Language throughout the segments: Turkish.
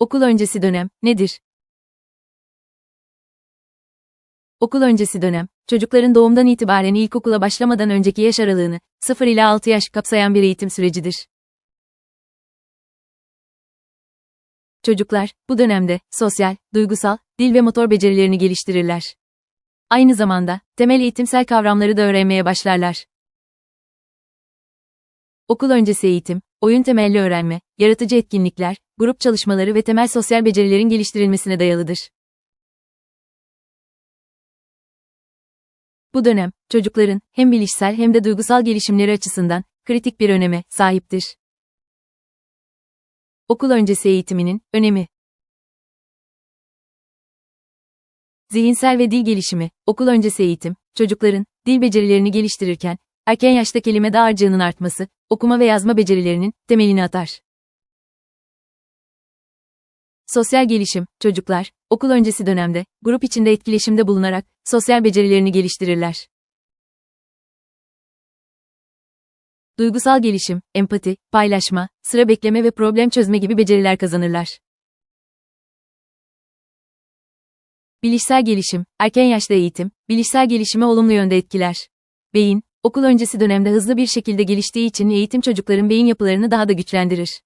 Okul öncesi dönem nedir? Okul öncesi dönem, çocukların doğumdan itibaren ilkokula başlamadan önceki yaş aralığını 0 ila 6 yaş kapsayan bir eğitim sürecidir. Çocuklar, bu dönemde sosyal, duygusal, dil ve motor becerilerini geliştirirler. Aynı zamanda, temel eğitimsel kavramları da öğrenmeye başlarlar. Okul öncesi eğitim, oyun temelli öğrenme, yaratıcı etkinlikler, grup çalışmaları ve temel sosyal becerilerin geliştirilmesine dayalıdır. Bu dönem, çocukların hem bilişsel hem de duygusal gelişimleri açısından kritik bir öneme sahiptir. Okul öncesi eğitiminin önemi Zihinsel ve dil gelişimi, okul öncesi eğitim, çocukların dil becerilerini geliştirirken, erken yaşta kelime dağarcığının artması, okuma ve yazma becerilerinin temelini atar. Sosyal gelişim, çocuklar, okul öncesi dönemde, grup içinde etkileşimde bulunarak, sosyal becerilerini geliştirirler. Duygusal gelişim, empati, paylaşma, sıra bekleme ve problem çözme gibi beceriler kazanırlar. Bilişsel gelişim, erken yaşta eğitim, bilişsel gelişime olumlu yönde etkiler. Beyin, okul öncesi dönemde hızlı bir şekilde geliştiği için eğitim çocukların beyin yapılarını daha da güçlendirir.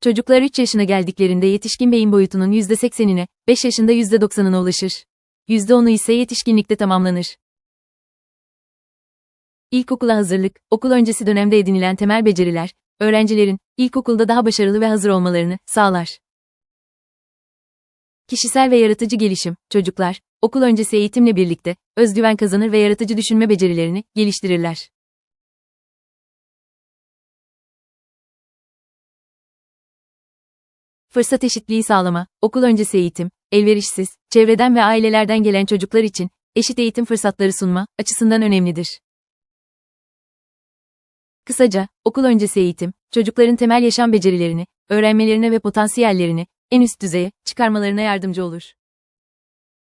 Çocuklar 3 yaşına geldiklerinde yetişkin beyin boyutunun %80'ine, 5 yaşında %90'ına ulaşır. %10'u ise yetişkinlikte tamamlanır. İlkokula hazırlık, okul öncesi dönemde edinilen temel beceriler, öğrencilerin ilkokulda daha başarılı ve hazır olmalarını sağlar. Kişisel ve yaratıcı gelişim, çocuklar, okul öncesi eğitimle birlikte, özgüven kazanır ve yaratıcı düşünme becerilerini geliştirirler. Fırsat eşitliği sağlama, okul öncesi eğitim, elverişsiz, çevreden ve ailelerden gelen çocuklar için, eşit eğitim fırsatları sunma, açısından önemlidir. Kısaca, okul öncesi eğitim, çocukların temel yaşam becerilerini, öğrenmelerine ve potansiyellerini, en üst düzeye, çıkarmalarına yardımcı olur.